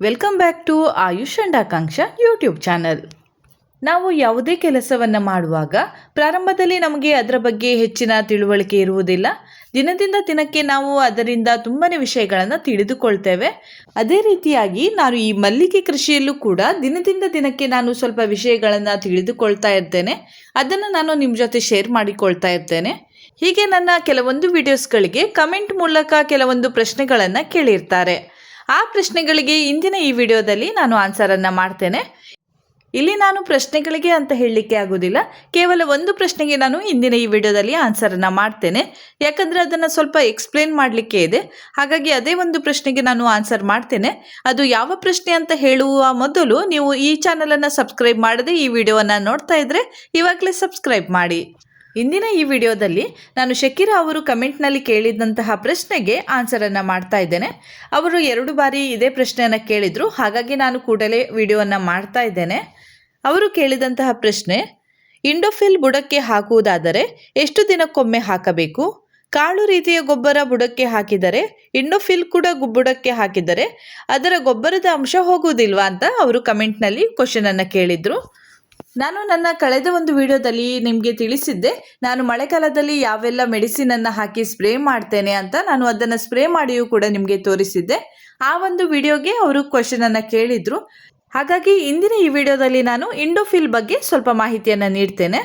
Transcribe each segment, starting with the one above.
Welcome back to Ayush and Akanksha YouTube channel ನಾವು ಯಾವುದೇ ಕೆಲಸವನ್ನು ಮಾಡುವಾಗ ಪ್ರಾರಂಭದಲ್ಲಿ ನಮಗೆ ಅದರ ಬಗ್ಗೆ ಹೆಚ್ಚಿನ ತಿಳುವಳಿಕೆ ಇರುವುದಿಲ್ಲ. ದಿನದಿಂದ ದಿನಕ್ಕೆ ನಾವು ಅದರಿಂದ ತುಂಬಾ ವಿಷಯಗಳನ್ನು ತಿಳಿದುಕೊಳ್ತೇವೆ. ಅದೇ ರೀತಿಯಾಗಿ ನಾನು ಈ ಮಲ್ಲಿಗೆ ಕೃಷಿಯಲ್ಲೂ ಕೂಡ ದಿನದಿಂದ ದಿನಕ್ಕೆ ನಾನು ಸ್ವಲ್ಪ ವಿಷಯಗಳನ್ನು ತಿಳಿದುಕೊಳ್ತಾ ಇರ್ತೇನೆ. ಅದನ್ನು ನಾನು ನಿಮ್ಮ ಜೊತೆ ಶೇರ್ ಮಾಡಿಕೊಳ್ತಾ ಇರ್ತೇನೆ. ಹೀಗೆ ನನ್ನ ಕೆಲವೊಂದು ವಿಡಿಯೋಸ್ಗಳಿಗೆ ಕಮೆಂಟ್ ಮೂಲಕ ಕೆಲವೊಂದು ಪ್ರಶ್ನೆಗಳನ್ನು ಕೇಳಿರ್ತಾರೆ. ಆ ಪ್ರಶ್ನೆಗಳಿಗೆ ಇಂದಿನ ಈ ವಿಡಿಯೋದಲ್ಲಿ ನಾನು ಆನ್ಸರನ್ನು ಮಾಡ್ತೇನೆ. ಇಲ್ಲಿ ನಾನು ಪ್ರಶ್ನೆಗಳಿಗೆ ಅಂತ ಹೇಳಲಿಕ್ಕೆ ಆಗೋದಿಲ್ಲ. ಕೇವಲ ಒಂದು ಪ್ರಶ್ನೆಗೆ ನಾನು ಇಂದಿನ ಈ ವಿಡಿಯೋದಲ್ಲಿ ಆನ್ಸರನ್ನು ಮಾಡ್ತೇನೆ. ಯಾಕಂದರೆ ಅದನ್ನು ಸ್ವಲ್ಪ ಎಕ್ಸ್ಪ್ಲೇನ್ ಮಾಡಲಿಕ್ಕೆ ಇದೆ. ಹಾಗಾಗಿ ಅದೇ ಒಂದು ಪ್ರಶ್ನೆಗೆ ನಾನು ಆನ್ಸರ್ ಮಾಡ್ತೇನೆ. ಅದು ಯಾವ ಪ್ರಶ್ನೆ ಅಂತ ಹೇಳುವ ಮೊದಲು ನೀವು ಈ ಚಾನಲನ್ನು ಸಬ್ಸ್ಕ್ರೈಬ್ ಮಾಡದೆ ಈ ವಿಡಿಯೋವನ್ನು ನೋಡ್ತಾ ಇದ್ದರೆ ಇವಾಗಲೇ ಸಬ್ಸ್ಕ್ರೈಬ್ ಮಾಡಿ. ಇಂದಿನ ಈ ವಿಡಿಯೋದಲ್ಲಿ ನಾನು ಶಕೀರಾ ಅವರು ಕಮೆಂಟ್ನಲ್ಲಿ ಕೇಳಿದಂತಹ ಪ್ರಶ್ನೆಗೆ ಆನ್ಸರನ್ನು ಮಾಡ್ತಾ ಇದ್ದೇನೆ. ಅವರು ಎರಡು ಬಾರಿ ಇದೇ ಪ್ರಶ್ನೆಯನ್ನು ಕೇಳಿದರು. ಹಾಗಾಗಿ ನಾನು ಕೂಡಲೇ ವಿಡಿಯೋವನ್ನು ಮಾಡ್ತಾ ಇದ್ದೇನೆ. ಅವರು ಕೇಳಿದಂತಹ ಪ್ರಶ್ನೆ, ಇಂಡೋಫಿಲ್ ಬುಡಕ್ಕೆ ಹಾಕುವುದಾದರೆ ಎಷ್ಟು ದಿನಕ್ಕೊಮ್ಮೆ ಹಾಕಬೇಕು? ಕಾಳು ರೀತಿಯ ಗೊಬ್ಬರ ಬುಡಕ್ಕೆ ಹಾಕಿದರೆ, ಇಂಡೋಫಿಲ್ ಕೂಡ ಬುಡಕ್ಕೆ ಹಾಕಿದರೆ ಅದರ ಗೊಬ್ಬರದ ಅಂಶ ಹೋಗುವುದಿಲ್ವಾ ಅಂತ ಅವರು ಕಮೆಂಟ್ನಲ್ಲಿ ಕ್ವಶನನ್ನು ಕೇಳಿದರು. ನಾನು ನನ್ನ ಕಳೆದ ಒಂದು ವಿಡಿಯೋದಲ್ಲಿ ನಿಮಗೆ ತಿಳಿಸಿದ್ದೆ, ನಾನು ಮಳೆಗಾಲದಲ್ಲಿ ಯಾವೆಲ್ಲ ಮೆಡಿಸಿನ್ ಅನ್ನು ಹಾಕಿ ಸ್ಪ್ರೇ ಮಾಡ್ತೇನೆ ಅಂತ ನಾನು ಅದನ್ನು ಸ್ಪ್ರೇ ಮಾಡಿಯೂ ಕೂಡ ನಿಮಗೆ ತೋರಿಸಿದ್ದೆ. ಆ ಒಂದು ವಿಡಿಯೋಗೆ ಅವರು ಕ್ವಶನನ್ನು ಕೇಳಿದರು. ಹಾಗಾಗಿ ಇಂದಿನ ಈ ವಿಡಿಯೋದಲ್ಲಿ ನಾನು ಇಂಡೋಫಿಲ್ ಬಗ್ಗೆ ಸ್ವಲ್ಪ ಮಾಹಿತಿಯನ್ನು ನೀಡ್ತೇನೆ.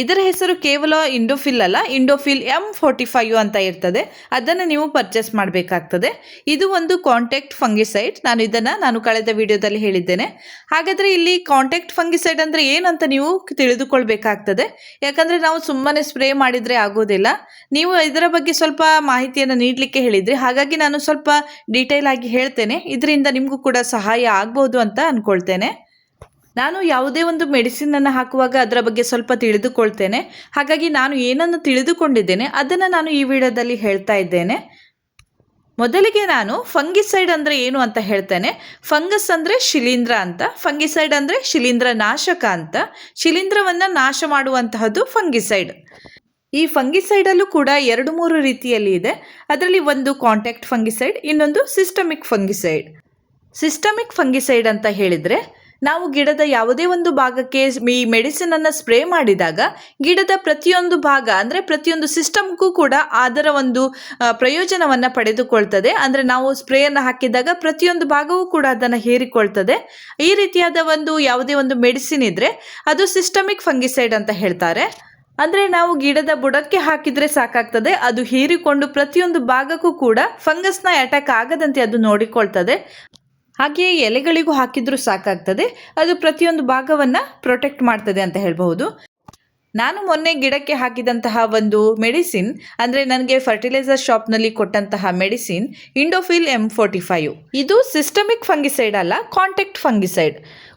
ಇದರ ಹೆಸರು ಕೇವಲ ಇಂಡೋಫಿಲ್ ಅಲ್ಲ ಇಂಡೋಫಿಲ್ ಎಂ ಫೋರ್ಟಿ ಫೈವ್ ಅಂತ ಇರ್ತದೆ. ಅದನ್ನು ನೀವು ಪರ್ಚೇಸ್ ಮಾಡಬೇಕಾಗ್ತದೆ. ಇದು ಒಂದು ಕಾಂಟ್ಯಾಕ್ಟ್ ಫಂಗಿಸೈಡ್ ನಾನು ಇದನ್ನು ನಾನು ಕಳೆದ ವಿಡಿಯೋದಲ್ಲಿ ಹೇಳಿದ್ದೇನೆ. ಹಾಗಾದರೆ ಇಲ್ಲಿ ಕಾಂಟ್ಯಾಕ್ಟ್ ಫಂಗಿಸೈಡ್ ಅಂದರೆ ಏನಂತ ನೀವು ತಿಳಿದುಕೊಳ್ಬೇಕಾಗ್ತದೆ. ಯಾಕಂದರೆ ನಾವು ಸುಮ್ಮನೆ ಸ್ಪ್ರೇ ಮಾಡಿದರೆ ಆಗೋದಿಲ್ಲ. ನೀವು ಇದರ ಬಗ್ಗೆ ಸ್ವಲ್ಪ ಮಾಹಿತಿಯನ್ನು ನೀಡಲಿಕ್ಕೆ ಹೇಳಿದ್ರಿ. ಹಾಗಾಗಿ ನಾನು ಸ್ವಲ್ಪ ಡೀಟೇಲ್ ಆಗಿ ಹೇಳ್ತೇನೆ. ಇದರಿಂದ ನಿಮಗೂ ಕೂಡ ಸಹಾಯ ಆಗ್ಬೋದು ಅಂತ ಅಂದ್ಕೊಳ್ತೇನೆ ನಾನು ಯಾವುದೇ ಒಂದು ಮೆಡಿಸಿನನ್ನು ಹಾಕುವಾಗ ಅದರ ಬಗ್ಗೆ ಸ್ವಲ್ಪ ತಿಳಿದುಕೊಳ್ತೇನೆ. ಹಾಗಾಗಿ ನಾನು ಏನನ್ನು ತಿಳಿದುಕೊಂಡಿದ್ದೇನೆ, ಅದನ್ನು ನಾನು ಈ ವಿಡಿಯೋದಲ್ಲಿ ಹೇಳ್ತಾ ಇದ್ದೇನೆ. ಮೊದಲಿಗೆ ನಾನು ಫಂಗಿಸೈಡ್ ಅಂದರೆ ಏನು ಅಂತ ಹೇಳ್ತೇನೆ. ಫಂಗಸ್ ಅಂದರೆ ಶಿಲೀಂಧ್ರ ಅಂತ, ಫಂಗಿಸೈಡ್ ಅಂದರೆ ಶಿಲೀಂಧ್ರ ನಾಶಕ ಅಂತ, ಶಿಲೀಂಧ್ರವನ್ನು ನಾಶ ಮಾಡುವಂತಹದ್ದು ಫಂಗಿಸೈಡ್. ಈ ಫಂಗಿಸೈಡಲ್ಲೂ ಕೂಡ ಎರಡು ಮೂರು ರೀತಿಯಲ್ಲಿ ಇದೆ. ಅದರಲ್ಲಿ ಒಂದು ಕಾಂಟ್ಯಾಕ್ಟ್ ಫಂಗಿಸೈಡ್ ಇನ್ನೊಂದು ಸಿಸ್ಟಮಿಕ್ ಫಂಗಿಸೈಡ್ ಸಿಸ್ಟಮಿಕ್ ಫಂಗಿಸೈಡ್ ಅಂತ ಹೇಳಿದರೆ ನಾವು ಗಿಡದ ಯಾವುದೇ ಒಂದು ಭಾಗಕ್ಕೆ ಈ ಮೆಡಿಸಿನ್ ಅನ್ನು ಸ್ಪ್ರೇ ಮಾಡಿದಾಗ ಗಿಡದ ಪ್ರತಿಯೊಂದು ಭಾಗ ಅಂದರೆ ಪ್ರತಿಯೊಂದು ಸಿಸ್ಟಮ್ಗೂ ಕೂಡ ಅದರ ಒಂದು ಪ್ರಯೋಜನವನ್ನು ಪಡೆದುಕೊಳ್ತದೆ. ಅಂದರೆ ನಾವು ಸ್ಪ್ರೇಯನ್ನು ಹಾಕಿದಾಗ ಪ್ರತಿಯೊಂದು ಭಾಗವೂ ಕೂಡ ಅದನ್ನು ಹೇರಿಕೊಳ್ತದೆ. ಈ ರೀತಿಯಾದ ಒಂದು ಯಾವುದೇ ಒಂದು ಮೆಡಿಸಿನ್ ಇದ್ದರೆ ಅದು ಸಿಸ್ಟಮಿಕ್ ಫಂಗಿಸೈಡ್ ಅಂತ ಹೇಳ್ತಾರೆ. ಅಂದರೆ ನಾವು ಗಿಡದ ಬುಡಕ್ಕೆ ಹಾಕಿದರೆ ಸಾಕಾಗ್ತದೆ. ಅದು ಹೀರಿಕೊಂಡು ಪ್ರತಿಯೊಂದು ಭಾಗಕ್ಕೂ ಕೂಡ ಫಂಗಸ್ನ ಅಟ್ಯಾಕ್ ಆಗದಂತೆ ಅದು ನೋಡಿಕೊಳ್ತದೆ. ಹಾಗೆಯೇ ಎಲೆಗಳಿಗೂ ಹಾಕಿದ್ರೂ ಸಾಕಾಗ್ತದೆ. ಅದು ಪ್ರತಿಯೊಂದು ಭಾಗವನ್ನು ಪ್ರೊಟೆಕ್ಟ್ ಮಾಡ್ತದೆ ಅಂತ ಹೇಳಬಹುದು. ನಾನು ಮೊನ್ನೆ ಗಿಡಕ್ಕೆ ಹಾಕಿದಂತಹ ಒಂದು ಮೆಡಿಸಿನ್ ಅಂದರೆ ನನಗೆ ಫರ್ಟಿಲೈಸರ್ ಶಾಪ್ನಲ್ಲಿ ಕೊಟ್ಟಂತಹ medicine Indofil M forty five ಇದು ಸಿಸ್ಟಮಿಕ್ ಫಂಗಿಸೈಡ್ ಅಲ್ಲ ಕಾಂಟ್ಯಾಕ್ಟ್ ಫಂಗಿಸೈಡ್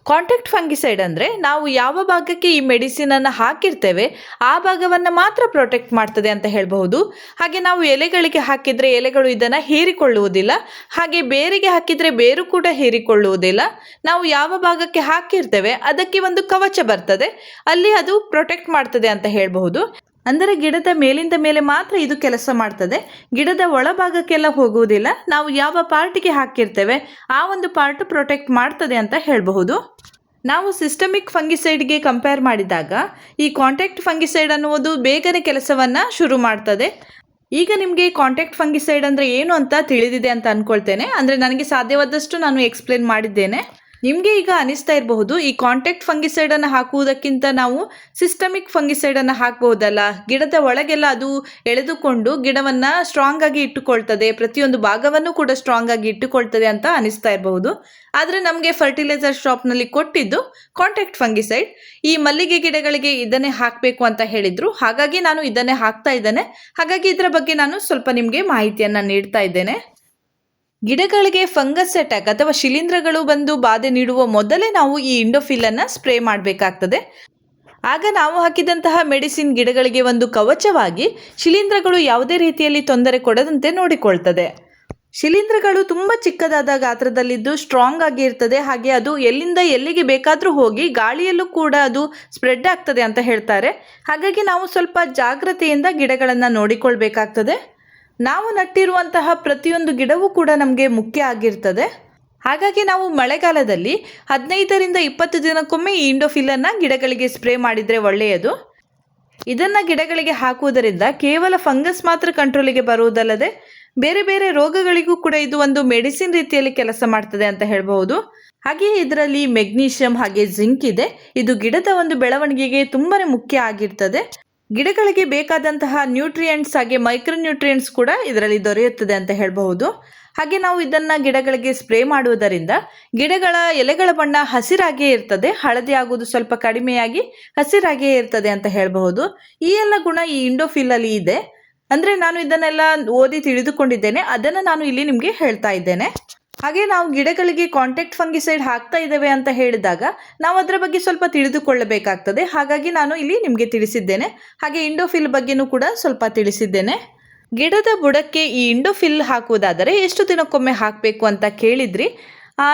ಕಾಂಟ್ಯಾಕ್ಟ್ ಫಂಗಿಸೈಡ್ ಅಂದರೆ ನಾವು ಯಾವ ಭಾಗಕ್ಕೆ ಈ ಮೆಡಿಸಿನನ್ನು ಹಾಕಿರ್ತೇವೆ, ಆ ಭಾಗವನ್ನು ಮಾತ್ರ ಪ್ರೊಟೆಕ್ಟ್ ಮಾಡ್ತದೆ ಅಂತ ಹೇಳಬಹುದು. ಹಾಗೆ ನಾವು ಎಲೆಗಳಿಗೆ ಹಾಕಿದರೆ ಎಲೆಗಳು ಇದನ್ನು ಹೀರಿಕೊಳ್ಳುವುದಿಲ್ಲ, ಹಾಗೆ ಬೇರಿಗೆ ಹಾಕಿದರೆ ಬೇರು ಕೂಡ ಹೀರಿಕೊಳ್ಳುವುದಿಲ್ಲ. ನಾವು ಯಾವ ಭಾಗಕ್ಕೆ ಹಾಕಿರ್ತೇವೆ, ಅದಕ್ಕೆ ಒಂದು ಕವಚ ಬರ್ತದೆ, ಅಲ್ಲಿ ಅದು ಪ್ರೊಟೆಕ್ಟ್ ಮಾಡ್ತದೆ ಅಂತ ಹೇಳಬಹುದು. ಅಂದರೆ ಗಿಡದ ಮೇಲಿಂದ ಮೇಲೆ ಮಾತ್ರ ಇದು ಕೆಲಸ ಮಾಡ್ತದೆ. ಗಿಡದ ಒಳಭಾಗಕ್ಕೆಲ್ಲ ಹೋಗುವುದಿಲ್ಲ. ನಾವು ಯಾವ ಪಾರ್ಟಿಗೆ ಹಾಕಿರ್ತೇವೆ, ಆ ಒಂದು ಪಾರ್ಟ್ ಪ್ರೊಟೆಕ್ಟ್ ಮಾಡ್ತದೆ ಅಂತ ಹೇಳಬಹುದು. ನಾವು ಸಿಸ್ಟಮಿಕ್ ಫಂಗಿಸೈಡ್ಗೆ ಕಂಪೇರ್ ಮಾಡಿದಾಗ, ಈ ಕಾಂಟ್ಯಾಕ್ಟ್ ಫಂಗಿಸೈಡ್ ಅನ್ನುವುದು ಬೇಗನೆ ಕೆಲಸವನ್ನು ಶುರು ಮಾಡ್ತದೆ. ಈಗ ನಿಮಗೆ ಕಾಂಟ್ಯಾಕ್ಟ್ ಫಂಗಿಸೈಡ್ ಅಂದರೆ ಏನು ಅಂತ ತಿಳಿದಿದೆ ಅಂತ ಅಂದ್ಕೊಳ್ತೇನೆ ಅಂದರೆ ನನಗೆ ಸಾಧ್ಯವಾದಷ್ಟು ನಾನು ಎಕ್ಸ್ಪ್ಲೇನ್ ಮಾಡಿದ್ದೇನೆ. ನಿಮಗೆ ಈಗ ಅನಿಸ್ತಾ ಇರಬಹುದು, ಈ ಕಾಂಟ್ಯಾಕ್ಟ್ ಫಂಗಿಸೈಡನ್ನು ಹಾಕುವುದಕ್ಕಿಂತ ನಾವು ಸಿಸ್ಟಮಿಕ್ ಫಂಗಿಸೈಡನ್ನು ಹಾಕಬಹುದಲ್ಲ? ಗಿಡದ ಒಳಗೆಲ್ಲ ಅದು ಎಳೆದುಕೊಂಡು ಗಿಡವನ್ನು ಸ್ಟ್ರಾಂಗ್ ಆಗಿ ಇಟ್ಟುಕೊಳ್ತದೆ, ಪ್ರತಿಯೊಂದು ಭಾಗವನ್ನು ಕೂಡ ಸ್ಟ್ರಾಂಗ್ ಆಗಿ ಇಟ್ಟುಕೊಳ್ತದೆ ಅಂತ ಅನಿಸ್ತಾ ಇರಬಹುದು. ಆದರೆ ನಮಗೆ ಫರ್ಟಿಲೈಸರ್ ಶಾಪ್ನಲ್ಲಿ ಕೊಟ್ಟಿದ್ದು ಕಾಂಟ್ಯಾಕ್ಟ್ ಫಂಗಿಸೈಡ್ ಈ ಮಲ್ಲಿಗೆ ಗಿಡಗಳಿಗೆ ಇದನ್ನೇ ಹಾಕಬೇಕು ಅಂತ ಹೇಳಿದರು. ಹಾಗಾಗಿ ನಾನು ಇದನ್ನೇ ಹಾಕ್ತಾ ಇದ್ದೇನೆ. ಹಾಗಾಗಿ ಇದರ ಬಗ್ಗೆ ನಾನು ಸ್ವಲ್ಪ ನಿಮಗೆ ಮಾಹಿತಿಯನ್ನು ನೀಡ್ತಾ ಇದ್ದೇನೆ. ಗಿಡಗಳಿಗೆ ಫಂಗಸ್ ಅಟ್ಯಾಕ್ ಅಥವಾ ಶಿಲೀಂಧ್ರಗಳು ಬಂದು ಬಾಧೆ ನೀಡುವ ಮೊದಲೇ ನಾವು ಈ ಇಂಡೋಫಿಲನ್ನು ಸ್ಪ್ರೇ ಮಾಡಬೇಕಾಗ್ತದೆ. ಆಗ ನಾವು ಹಾಕಿದಂತಹ ಮೆಡಿಸಿನ್ ಗಿಡಗಳಿಗೆ ಒಂದು ಕವಚವಾಗಿ ಶಿಲೀಂಧ್ರಗಳು ಯಾವುದೇ ರೀತಿಯಲ್ಲಿ ತೊಂದರೆ ಕೊಡದಂತೆ ನೋಡಿಕೊಳ್ತದೆ. ಶಿಲೀಂಧ್ರಗಳು ತುಂಬ ಚಿಕ್ಕದಾದ ಗಾತ್ರದಲ್ಲಿದ್ದು ಸ್ಟ್ರಾಂಗ್ ಆಗಿ ಇರ್ತದೆ. ಹಾಗೆ ಅದು ಎಲ್ಲಿಂದ ಎಲ್ಲಿಗೆ ಬೇಕಾದರೂ ಹೋಗಿ ಗಾಳಿಯಲ್ಲೂ ಕೂಡ ಅದು ಸ್ಪ್ರೆಡ್ ಆಗ್ತದೆ ಅಂತ ಹೇಳ್ತಾರೆ. ಹಾಗಾಗಿ ನಾವು ಸ್ವಲ್ಪ ಜಾಗ್ರತೆಯಿಂದ ಗಿಡಗಳನ್ನು ನೋಡಿಕೊಳ್ಬೇಕಾಗ್ತದೆ. ನಾವು ನಟ್ಟಿರುವಂತಹ ಪ್ರತಿಯೊಂದು ಗಿಡವೂ ಕೂಡ ನಮಗೆ ಮುಖ್ಯ ಆಗಿರ್ತದೆ. ಹಾಗಾಗಿ ನಾವು ಮಳೆಗಾಲದಲ್ಲಿ ಹದಿನೈದರಿಂದ ಇಪ್ಪತ್ತು ದಿನಕ್ಕೊಮ್ಮೆ ಈ ಇಂಡೋಫಿಲನ್ನು ಗಿಡಗಳಿಗೆ ಸ್ಪ್ರೇ ಮಾಡಿದರೆ ಒಳ್ಳೆಯದು. ಇದನ್ನು ಗಿಡಗಳಿಗೆ ಹಾಕುವುದರಿಂದ ಕೇವಲ ಫಂಗಸ್ ಮಾತ್ರ ಕಂಟ್ರೋಲಿಗೆ ಬರುವುದಲ್ಲದೆ ಬೇರೆ ಬೇರೆ ರೋಗಗಳಿಗೂ ಕೂಡ ಇದು ಒಂದು ಮೆಡಿಸಿನ್ ರೀತಿಯಲ್ಲಿ ಕೆಲಸ ಮಾಡ್ತದೆ ಅಂತ ಹೇಳಬಹುದು. ಹಾಗೆಯೇ ಇದರಲ್ಲಿ ಮೆಗ್ನೀಷಿಯಂ ಹಾಗೆ ಜಿಂಕ್ ಇದೆ. ಇದು ಗಿಡದ ಒಂದು ಬೆಳವಣಿಗೆಗೆ ತುಂಬಾನೇ ಮುಖ್ಯ ಆಗಿರ್ತದೆ. ಗಿಡಗಳಿಗೆ ಬೇಕಾದಂತಹ ನ್ಯೂಟ್ರಿಯೆಂಟ್ಸ್ ಹಾಗೆ ಮೈಕ್ರೋ ನ್ಯೂಟ್ರಿಯೆಂಟ್ಸ್ ಕೂಡ ಇದರಲ್ಲಿ ದೊರೆಯುತ್ತದೆ ಅಂತ ಹೇಳಬಹುದು. ಹಾಗೆ ನಾವು ಇದನ್ನ ಗಿಡಗಳಿಗೆ ಸ್ಪ್ರೇ ಮಾಡುವುದರಿಂದ ಗಿಡಗಳ ಎಲೆಗಳ ಬಣ್ಣ ಹಸಿರಾಗಿಯೇ ಇರ್ತದೆ, ಹಳದಿ ಆಗುವುದು ಸ್ವಲ್ಪ ಕಡಿಮೆಯಾಗಿ ಹಸಿರಾಗಿಯೇ ಇರ್ತದೆ ಅಂತ ಹೇಳಬಹುದು. ಈ ಎಲ್ಲ ಗುಣ ಈ ಇಂಡೋಫಿಲ್ ಅಲ್ಲಿ ಇದೆ. ಅಂದ್ರೆ ನಾನು ಇದನ್ನೆಲ್ಲ ಓದಿ ತಿಳಿದುಕೊಂಡಿದ್ದೇನೆ, ಅದನ್ನ ನಾನು ಇಲ್ಲಿ ನಿಮಗೆ ಹೇಳ್ತಾ ಇದ್ದೇನೆ. ಹಾಗೆ ನಾವು ಗಿಡಗಳಿಗೆ ಕಾಂಟ್ಯಾಕ್ಟ್ ಫಂಗಿಸೈಡ್ ಹಾಕ್ತಾ ಇದ್ದೇವೆ ಅಂತ ಹೇಳಿದಾಗ ನಾವು ಅದರ ಬಗ್ಗೆ ಸ್ವಲ್ಪ ತಿಳಿದುಕೊಳ್ಳಬೇಕಾಗ್ತದೆ. ಹಾಗಾಗಿ ನಾನು ಇಲ್ಲಿ ನಿಮಗೆ ತಿಳಿಸಿದ್ದೇನೆ. ಹಾಗೆ ಇಂಡೋಫಿಲ್ ಬಗ್ಗೆನೂ ಕೂಡ ಸ್ವಲ್ಪ ತಿಳಿಸಿದ್ದೇನೆ. ಗಿಡದ ಬುಡಕ್ಕೆ ಈ ಇಂಡೋಫಿಲ್ ಹಾಕುವುದಾದರೆ ಎಷ್ಟು ದಿನಕ್ಕೊಮ್ಮೆ ಹಾಕಬೇಕು ಅಂತ ಕೇಳಿದ್ರಿ.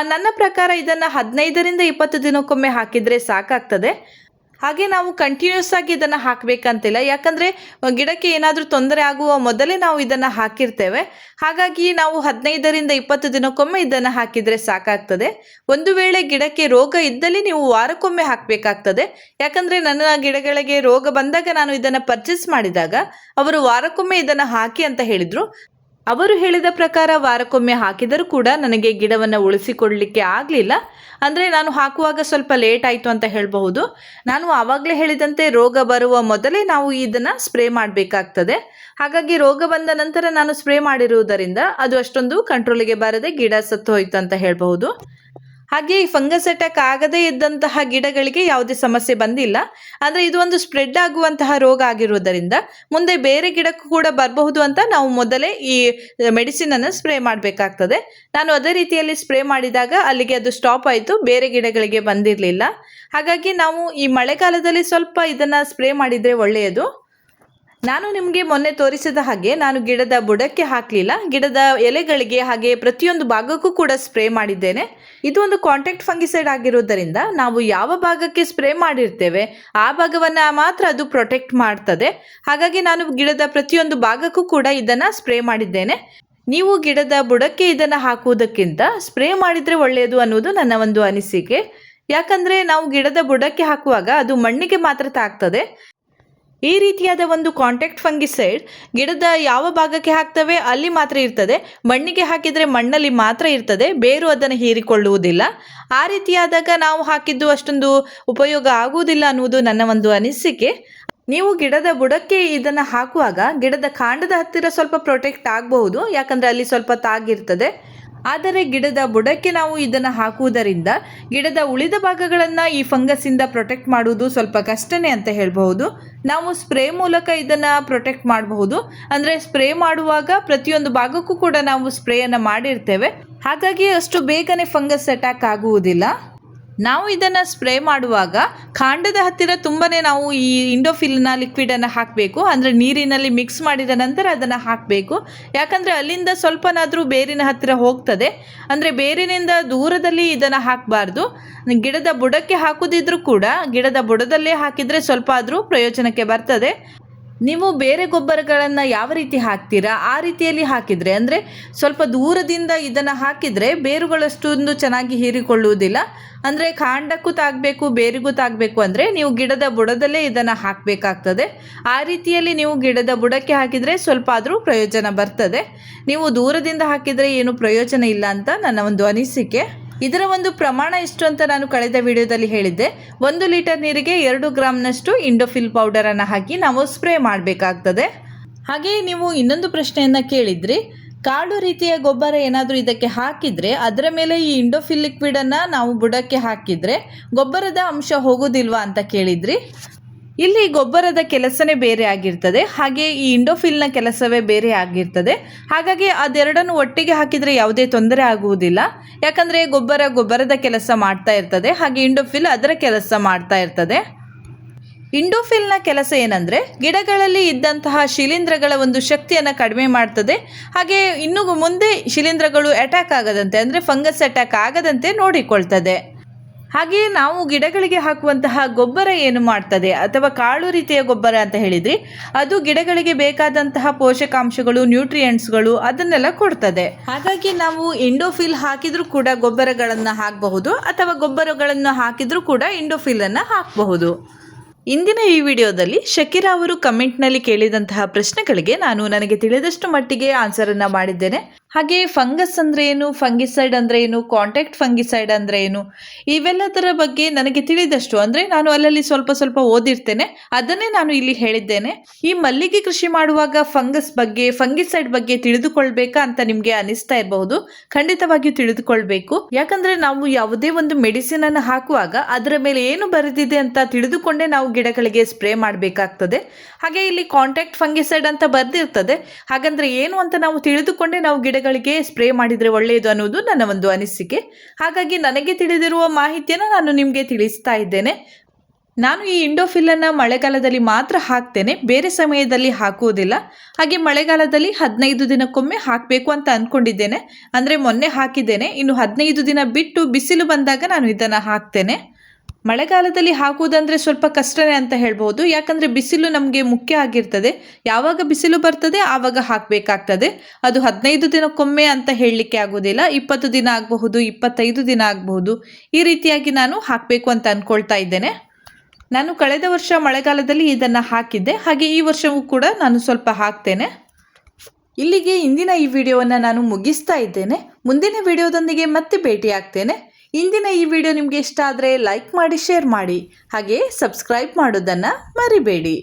ನನ್ನ ಪ್ರಕಾರ ಇದನ್ನು ಹದಿನೈದರಿಂದ ಇಪ್ಪತ್ತು ದಿನಕ್ಕೊಮ್ಮೆ ಹಾಕಿದರೆ ಸಾಕಾಗ್ತದೆ. ಹಾಗೆ ನಾವು ಕಂಟಿನ್ಯೂಸ್ ಆಗಿ ಇದನ್ನು ಹಾಕಬೇಕಂತಿಲ್ಲ. ಯಾಕಂದರೆ, ಗಿಡಕ್ಕೆ ಏನಾದರೂ ತೊಂದರೆ ಆಗುವ ಮೊದಲೇ ನಾವು ಇದನ್ನು ಹಾಕಿರ್ತೇವೆ. ಹಾಗಾಗಿ ನಾವು ಹದಿನೈದರಿಂದ ಇಪ್ಪತ್ತು ದಿನಕ್ಕೊಮ್ಮೆ ಇದನ್ನು ಹಾಕಿದರೆ ಸಾಕಾಗ್ತದೆ. ಒಂದು ವೇಳೆ ಗಿಡಕ್ಕೆ ರೋಗ ಇದ್ದಲ್ಲಿ ನೀವು ವಾರಕ್ಕೊಮ್ಮೆ ಹಾಕಬೇಕಾಗ್ತದೆ. ಯಾಕಂದರೆ, ನನ್ನ ಗಿಡಗಳಿಗೆ ರೋಗ ಬಂದಾಗ ನಾನು ಇದನ್ನು ಪರ್ಚೇಸ್ ಮಾಡಿದಾಗ, ಅವರು ವಾರಕ್ಕೊಮ್ಮೆ ಇದನ್ನು ಹಾಕಿ ಅಂತ ಹೇಳಿದರು. ಅವರು ಹೇಳಿದ ಪ್ರಕಾರ ವಾರಕ್ಕೊಮ್ಮೆ ಹಾಕಿದರೂ ಕೂಡ ನನಗೆ ಗಿಡವನ್ನು ಉಳಿಸಿಕೊಳ್ಳಲಿಕ್ಕೆ ಆಗಲಿಲ್ಲ. ಅಂದರೆ ನಾನು ಹಾಕುವಾಗ ಸ್ವಲ್ಪ ಲೇಟ್ ಆಯಿತು ಅಂತ ಹೇಳಬಹುದು. ನಾನು ಆವಾಗಲೇ ಹೇಳಿದಂತೆ ರೋಗ ಬರುವ ಮೊದಲೇ ನಾವು ಇದನ್ನು ಸ್ಪ್ರೇ ಮಾಡಬೇಕಾಗ್ತದೆ. ಹಾಗಾಗಿ ರೋಗ ಬಂದ ನಂತರ ನಾನು ಸ್ಪ್ರೇ ಮಾಡಿರುವುದರಿಂದ ಅದು ಅಷ್ಟೊಂದು ಕಂಟ್ರೋಲಿಗೆ ಬಾರದೆ ಗಿಡ ಸತ್ತು ಹೋಯ್ತು ಅಂತ ಹೇಳಬಹುದು. ಹಾಗೆ ಈ ಫಂಗಸ್ ಅಟ್ಯಾಕ್ ಆಗದೇ ಇದ್ದಂತಹ ಗಿಡಗಳಿಗೆ ಯಾವುದೇ ಸಮಸ್ಯೆ ಬಂದಿಲ್ಲ. ಆದರೆ ಇದು ಒಂದು ಸ್ಪ್ರೆಡ್ ಆಗುವಂತಹ ರೋಗ ಆಗಿರುವುದರಿಂದ ಮುಂದೆ ಬೇರೆ ಗಿಡಕ್ಕೂ ಕೂಡ ಬರಬಹುದು ಅಂತ ನಾವು ಮೊದಲೇ ಈ ಮೆಡಿಸಿನ್ ಅನ್ನು ಸ್ಪ್ರೇ ಮಾಡಬೇಕಾಗ್ತದೆ. ನಾನು ಅದೇ ರೀತಿಯಲ್ಲಿ ಸ್ಪ್ರೇ ಮಾಡಿದಾಗ ಅಲ್ಲಿಗೆ ಅದು ಸ್ಟಾಪ್ ಆಯಿತು, ಬೇರೆ ಗಿಡಗಳಿಗೆ ಬಂದಿರಲಿಲ್ಲ. ಹಾಗಾಗಿ ನಾವು ಈ ಮಳೆಗಾಲದಲ್ಲಿ ಸ್ವಲ್ಪ ಇದನ್ನು ಸ್ಪ್ರೇ ಮಾಡಿದರೆ ಒಳ್ಳೆಯದು. ನಾನು ನಿಮಗೆ ಮೊನ್ನೆ ತೋರಿಸಿದ ಹಾಗೆ ನಾನು ಗಿಡದ ಬುಡಕ್ಕೆ ಹಾಕಲಿಲ್ಲ. ಗಿಡದ ಎಲೆಗಳಿಗೆ ಹಾಗೆ ಪ್ರತಿಯೊಂದು ಭಾಗಕ್ಕೂ ಕೂಡ ಸ್ಪ್ರೇ ಮಾಡಿದ್ದೇನೆ. ಇದು ಒಂದು ಕಾಂಟ್ಯಾಕ್ಟ್ ಫಂಗಿಸೈಡ್ ಆಗಿರುವುದರಿಂದ ನಾವು ಯಾವ ಭಾಗಕ್ಕೆ ಸ್ಪ್ರೇ ಮಾಡಿರ್ತೇವೆ, ಆ ಭಾಗವನ್ನು ಮಾತ್ರ ಅದು ಪ್ರೊಟೆಕ್ಟ್ ಮಾಡ್ತದೆ. ಹಾಗಾಗಿ ನಾನು ಗಿಡದ ಪ್ರತಿಯೊಂದು ಭಾಗಕ್ಕೂ ಕೂಡ ಇದನ್ನು ಸ್ಪ್ರೇ ಮಾಡಿದ್ದೇನೆ. ನೀವು ಗಿಡದ ಬುಡಕ್ಕೆ ಇದನ್ನು ಹಾಕುವುದಕ್ಕಿಂತ ಸ್ಪ್ರೇ ಮಾಡಿದರೆ ಒಳ್ಳೆಯದು ಅನ್ನೋದು ನನ್ನ ಒಂದು ಅನಿಸಿಕೆ. ಯಾಕಂದರೆ ನಾವು ಗಿಡದ ಬುಡಕ್ಕೆ ಹಾಕುವಾಗ ಅದು ಮಣ್ಣಿಗೆ ಮಾತ್ರ ತಾಗ್ತದೆ. ಈ ರೀತಿಯಾದ ಒಂದು ಕಾಂಟ್ಯಾಕ್ಟ್ ಫಂಗಿಸೈಡ್ ಗಿಡದ ಯಾವ ಭಾಗಕ್ಕೆ ಹಾಕ್ತವೆ ಅಲ್ಲಿ ಮಾತ್ರ ಇರ್ತದೆ, ಮಣ್ಣಿಗೆ ಹಾಕಿದರೆ ಮಣ್ಣಲ್ಲಿ ಮಾತ್ರ ಇರ್ತದೆ, ಬೇರು ಅದನ್ನು ಹೀರಿಕೊಳ್ಳುವುದಿಲ್ಲ. ಆ ರೀತಿಯಾದಾಗ ನಾವು ಹಾಕಿದ್ದು ಅಷ್ಟೊಂದು ಉಪಯೋಗ ಆಗುವುದಿಲ್ಲ ಅನ್ನುವುದು ನನ್ನ ಒಂದು ಅನಿಸಿಕೆ. ನೀವು ಗಿಡದ ಬುಡಕ್ಕೆ ಇದನ್ನು ಹಾಕುವಾಗ ಗಿಡದ ಕಾಂಡದ ಹತ್ತಿರ ಸ್ವಲ್ಪ ಪ್ರೊಟೆಕ್ಟ್ ಆಗಬಹುದು, ಯಾಕಂದರೆ ಅಲ್ಲಿ ಸ್ವಲ್ಪ ತಾಗಿರ್ತದೆ. ಆದರೆ ಗಿಡದ ಬುಡಕ್ಕೆ ನಾವು ಇದನ್ನು ಹಾಕುವುದರಿಂದ ಗಿಡದ ಉಳಿದ ಭಾಗಗಳನ್ನು ಈ ಫಂಗಸ್ಸಿಂದ ಪ್ರೊಟೆಕ್ಟ್ ಮಾಡುವುದು ಸ್ವಲ್ಪ ಕಷ್ಟನೇ ಅಂತ ಹೇಳಬಹುದು. ನಾವು ಸ್ಪ್ರೇ ಮೂಲಕ ಇದನ್ನು ಪ್ರೊಟೆಕ್ಟ್ ಮಾಡಬಹುದು. ಅಂದರೆ ಸ್ಪ್ರೇ ಮಾಡುವಾಗ ಪ್ರತಿಯೊಂದು ಭಾಗಕ್ಕೂ ಕೂಡ ನಾವು ಸ್ಪ್ರೇಯನ್ನು ಮಾಡಿರ್ತೇವೆ. ಹಾಗಾಗಿ ಅಷ್ಟು ಬೇಗನೆ ಫಂಗಸ್ ಅಟ್ಯಾಕ್ ಆಗುವುದಿಲ್ಲ. ನಾವು ಇದನ್ನು ಸ್ಪ್ರೇ ಮಾಡುವಾಗ ಕಾಂಡದ ಹತ್ತಿರ ತುಂಬನೇ ನಾವು ಈ ಇಂಡೋಫಿಲ್ನ ಲಿಕ್ವಿಡನ್ನು ಹಾಕಬೇಕು. ಅಂದರೆ ನೀರಿನಲ್ಲಿ ಮಿಕ್ಸ್ ಮಾಡಿದ ನಂತರ ಅದನ್ನು ಹಾಕಬೇಕು. ಯಾಕಂದರೆ ಅಲ್ಲಿಂದ ಸ್ವಲ್ಪನಾದರೂ ಬೇರಿನ ಹತ್ತಿರ ಹೋಗ್ತದೆ. ಅಂದರೆ ಬೇರಿನಿಂದ ದೂರದಲ್ಲಿ ಇದನ್ನು ಹಾಕಬಾರ್ದು. ಗಿಡದ ಬುಡಕ್ಕೆ ಹಾಕುದಿದ್ರೂ ಕೂಡ, ಗಿಡದ ಬುಡದಲ್ಲೇ ಹಾಕಿದರೆ ಸ್ವಲ್ಪ ಆದರೂ ಪ್ರಯೋಜನಕ್ಕೆ ಬರ್ತದೆ. ನೀವು ಬೇರೆ ಗೊಬ್ಬರಗಳನ್ನು ಯಾವ ರೀತಿ ಹಾಕ್ತೀರಾ, ಆ ರೀತಿಯಲ್ಲಿ ಹಾಕಿದರೆ, ಅಂದರೆ ಸ್ವಲ್ಪ ದೂರದಿಂದ ಇದನ್ನು ಹಾಕಿದರೆ ಬೇರುಗಳಷ್ಟೊಂದು ಚೆನ್ನಾಗಿ ಹೀರಿಕೊಳ್ಳುವುದಿಲ್ಲ. ಅಂದರೆ ಕಾಂಡಕ್ಕೂ ತಾಗ್ಬೇಕು, ಬೇರಿಗೂ ತಾಗ್ಬೇಕು ಅಂದರೆ ನೀವು ಗಿಡದ ಬುಡದಲ್ಲೇ ಇದನ್ನು ಹಾಕಬೇಕಾಗ್ತದೆ. ಆ ರೀತಿಯಲ್ಲಿ ನೀವು ಗಿಡದ ಬುಡಕ್ಕೆ ಹಾಕಿದರೆ ಸ್ವಲ್ಪ ಆದರೂ ಪ್ರಯೋಜನ ಬರ್ತದೆ. ನೀವು ದೂರದಿಂದ ಹಾಕಿದರೆ ಏನು ಪ್ರಯೋಜನ ಇಲ್ಲ ಅಂತ ನನ್ನ ಒಂದು ಅನಿಸಿಕೆ. ಇದರ ಒಂದು ಪ್ರಮಾಣ ಎಷ್ಟು ಅಂತ ನಾನು ಕಳೆದ ವಿಡಿಯೋದಲ್ಲಿ ಹೇಳಿದ್ದೆ. ಒಂದು ಲೀಟರ್ ನೀರಿಗೆ ಎರಡು ಗ್ರಾಮ್ನಷ್ಟು ಇಂಡೋಫಿಲ್ ಪೌಡರನ್ನು ಹಾಕಿ ನಾವು ಸ್ಪ್ರೇ ಮಾಡಬೇಕಾಗ್ತದೆ. ಹಾಗೆಯೇ ನೀವು ಇನ್ನೊಂದು ಪ್ರಶ್ನೆಯನ್ನು ಕೇಳಿದ್ರಿ. ಕಾಳು ರೀತಿಯ ಗೊಬ್ಬರ ಏನಾದರೂ ಇದಕ್ಕೆ ಹಾಕಿದರೆ ಅದರ ಮೇಲೆ ಈ ಇಂಡೋಫಿಲ್ ಲಿಕ್ವಿಡನ್ನು ನಾವು ಬುಡಕ್ಕೆ ಹಾಕಿದರೆ ಗೊಬ್ಬರದ ಅಂಶ ಹೋಗೋದಿಲ್ವಾ ಅಂತ ಕೇಳಿದ್ರಿ. ಇಲ್ಲಿ ಗೊಬ್ಬರದ ಕೆಲಸನೇ ಬೇರೆ ಆಗಿರ್ತದೆ. ಹಾಗೆ ಈ ಇಂಡೋಫಿಲ್ನ ಕೆಲಸವೇ ಬೇರೆ ಆಗಿರ್ತದೆ. ಹಾಗಾಗಿ ಅದೆರಡನ್ನು ಒಟ್ಟಿಗೆ ಹಾಕಿದರೆ ಯಾವುದೇ ತೊಂದರೆ ಆಗುವುದಿಲ್ಲ. ಯಾಕಂದರೆ ಗೊಬ್ಬರ ಗೊಬ್ಬರದ ಕೆಲಸ ಮಾಡ್ತಾ ಇರ್ತದೆ. ಹಾಗೆ ಇಂಡೋಫಿಲ್ ಅದರ ಕೆಲಸ ಮಾಡ್ತಾ ಇರ್ತದೆ. ಇಂಡೋಫಿಲ್ನ ಕೆಲಸ ಏನಂದರೆ ಗಿಡಗಳಲ್ಲಿ ಇದ್ದಂತಹ ಶಿಲೀಂಧ್ರಗಳ ಒಂದು ಶಕ್ತಿಯನ್ನು ಕಡಿಮೆ ಮಾಡ್ತದೆ. ಹಾಗೆ ಇನ್ನು ಮುಂದೆ ಶಿಲೀಂಧ್ರಗಳು ಅಟ್ಯಾಕ್ ಆಗದಂತೆ, ಅಂದರೆ ಫಂಗಸ್ ಅಟ್ಯಾಕ್ ಆಗದಂತೆ ನೋಡಿಕೊಳ್ತದೆ. ಹಾಗೆಯೇ ನಾವು ಗಿಡಗಳಿಗೆ ಹಾಕುವಂತಹ ಗೊಬ್ಬರ ಏನು ಮಾಡ್ತದೆ ಅಥವಾ ಕಾಳು ರೀತಿಯ ಗೊಬ್ಬರ ಅಂತ ಹೇಳಿದ್ರಿ, ಅದು ಗಿಡಗಳಿಗೆ ಬೇಕಾದಂತಹ ಪೋಷಕಾಂಶಗಳು, ನ್ಯೂಟ್ರಿಯೆಂಟ್ಸ್ಗಳು ಅದನ್ನೆಲ್ಲ ಕೊಡ್ತದೆ. ಹಾಗಾಗಿ ನಾವು ಇಂಡೋಫಿಲ್ ಹಾಕಿದ್ರೂ ಕೂಡ ಗೊಬ್ಬರಗಳನ್ನು ಹಾಕಬಹುದು ಅಥವಾ ಗೊಬ್ಬರಗಳನ್ನು ಹಾಕಿದ್ರೂ ಕೂಡ ಇಂಡೋಫಿಲ್ ಅನ್ನ ಹಾಕಬಹುದು. ಇಂದಿನ ಈ ವಿಡಿಯೋದಲ್ಲಿ ಶಕೀರಾ ಅವರು ಕಮೆಂಟ್ನಲ್ಲಿ ಕೇಳಿದಂತಹ ಪ್ರಶ್ನೆಗಳಿಗೆ ನಾನು ನನಗೆ ತಿಳಿದಷ್ಟು ಮಟ್ಟಿಗೆ ಆನ್ಸರನ್ನು ಮಾಡಿದ್ದೇನೆ. ಹಾಗೆ ಫಂಗಸ್ ಅಂದ್ರೆ ಏನು? ಫಂಗಿಸೈಡ್ ಅಂದ್ರೆ ಏನು? ಕಾಂಟ್ಯಾಕ್ಟ್ ಫಂಗಿಸೈಡ್ ಅಂದ್ರೆ ಏನು? ಇವೆಲ್ಲದರ ಬಗ್ಗೆ ನನಗೆ ತಿಳಿದಷ್ಟು ಅಂದರೆ ನಾನು ಅಲ್ಲಲ್ಲಿ ಸ್ವಲ್ಪ ಸ್ವಲ್ಪ ಓದಿರ್ತೇನೆ. ಅದನ್ನೇ ನಾನು ಇಲ್ಲಿ ಹೇಳಿದ್ದೇನೆ. ಈ ಮಲ್ಲಿಗೆ ಕೃಷಿ ಮಾಡುವಾಗ ಫಂಗಸ್ ಬಗ್ಗೆ, ಫಂಗಿಸೈಡ್ ಬಗ್ಗೆ ತಿಳಿದುಕೊಳ್ಬೇಕಾ ಅಂತ ನಿಮಗೆ ಅನಿಸ್ತಾ ಇರಬಹುದು. ಖಂಡಿತವಾಗಿಯೂ ತಿಳಿದುಕೊಳ್ಬೇಕು. ಯಾಕಂದ್ರೆ ನಾವು ಯಾವುದೇ ಒಂದು ಮೆಡಿಸಿನ್ ಅನ್ನು ಹಾಕುವಾಗ ಅದರ ಮೇಲೆ ಏನು ಬರೆದಿದೆ ಅಂತ ತಿಳಿದುಕೊಂಡೇ ನಾವು ಗಿಡಗಳಿಗೆ ಸ್ಪ್ರೇ ಮಾಡಬೇಕಾಗ್ತದೆ. ಹಾಗೆ ಇಲ್ಲಿ ಕಾಂಟ್ಯಾಕ್ಟ್ ಫಂಗಿಸೈಡ್ ಅಂತ ಬರೆದಿರ್ತದೆ. ಹಾಗಂದ್ರೆ ಏನು ಅಂತ ನಾವು ತಿಳಿದುಕೊಂಡೇ ನಾವು ಗಿಡಗಳಿಗೆ ಸ್ಪ್ರೇ ಮಾಡಿದರೆ ಒಳ್ಳೆಯದು ಅನ್ನೋದು ನನ್ನ ಒಂದು ಅನಿಸಿಕೆ. ಹಾಗಾಗಿ ನನಗೆ ತಿಳಿದಿರುವ ಮಾಹಿತಿಯನ್ನು ನಾನು ನಿಮಗೆ ತಿಳಿಸ್ತಾ ಇದ್ದೇನೆ. ನಾನು ಈ ಇಂಡೋಫಿಲ್ಲನ್ನು ಮಳೆಗಾಲದಲ್ಲಿ ಮಾತ್ರ ಹಾಕ್ತೇನೆ. ಬೇರೆ ಸಮಯದಲ್ಲಿ ಹಾಕುವುದಿಲ್ಲ. ಹಾಗೆ ಮಳೆಗಾಲದಲ್ಲಿ ಹದಿನೈದು ದಿನಕ್ಕೊಮ್ಮೆ ಹಾಕಬೇಕು ಅಂತ ಅಂದ್ಕೊಂಡಿದ್ದೇನೆ ಅಂದರೆ ಮೊನ್ನೆ ಹಾಕಿದ್ದೇನೆ. ಇನ್ನು ಹದಿನೈದು ದಿನ ಬಿಟ್ಟು ಬಿಸಿಲು ಬಂದಾಗ ನಾನು ಇದನ್ನು ಹಾಕ್ತೇನೆ. ಮಳೆಗಾಲದಲ್ಲಿ ಹಾಕುವುದಂದ್ರೆ ಸ್ವಲ್ಪ ಕಷ್ಟನೇ ಅಂತ ಹೇಳ್ಬೋದು. ಯಾಕಂದರೆ ಬಿಸಿಲು ನಮಗೆ ಮುಖ್ಯ ಆಗಿರ್ತದೆ. ಯಾವಾಗ ಬಿಸಿಲು ಬರ್ತದೆ, ಆವಾಗ ಹಾಕಬೇಕಾಗ್ತದೆ. ಅದು ಹದಿನೈದು ದಿನಕ್ಕೊಮ್ಮೆ ಅಂತ ಹೇಳಲಿಕ್ಕೆ ಆಗೋದಿಲ್ಲ ಇಪ್ಪತ್ತು ದಿನ ಆಗಬಹುದು, ಇಪ್ಪತ್ತೈದು ದಿನ ಆಗಬಹುದು. ಈ ರೀತಿಯಾಗಿ ನಾನು ಹಾಕಬೇಕು ಅಂತ ಅಂದ್ಕೊಳ್ತಾ ಇದ್ದೇನೆ. ನಾನು ಕಳೆದ ವರ್ಷ ಮಳೆಗಾಲದಲ್ಲಿ ಇದನ್ನು ಹಾಕಿದ್ದೆ. ಹಾಗೆ ಈ ವರ್ಷವೂ ಕೂಡ ನಾನು ಸ್ವಲ್ಪ ಹಾಕ್ತೇನೆ. ಇಲ್ಲಿಗೆ ಇಂದಿನ ಈ ವಿಡಿಯೋವನ್ನು ನಾನು ಮುಗಿಸ್ತಾ ಇದ್ದೇನೆ. ಮುಂದಿನ ವಿಡಿಯೋದೊಂದಿಗೆ ಮತ್ತೆ ಭೇಟಿ ಆಗ್ತೇನೆ ಇಂದಿನ ಈ ವಿಡಿಯೋ ನಿಮಗೆ ಇಷ್ಟ ಆದರೆ ಲೈಕ್ ಮಾಡಿ ಶೇರ್ ಮಾಡಿ ಹಾಗೆ ಸಬ್ಸ್ಕ್ರೈಬ್ ಮಾಡೋದನ್ನು ಮರಿಬೇಡಿ.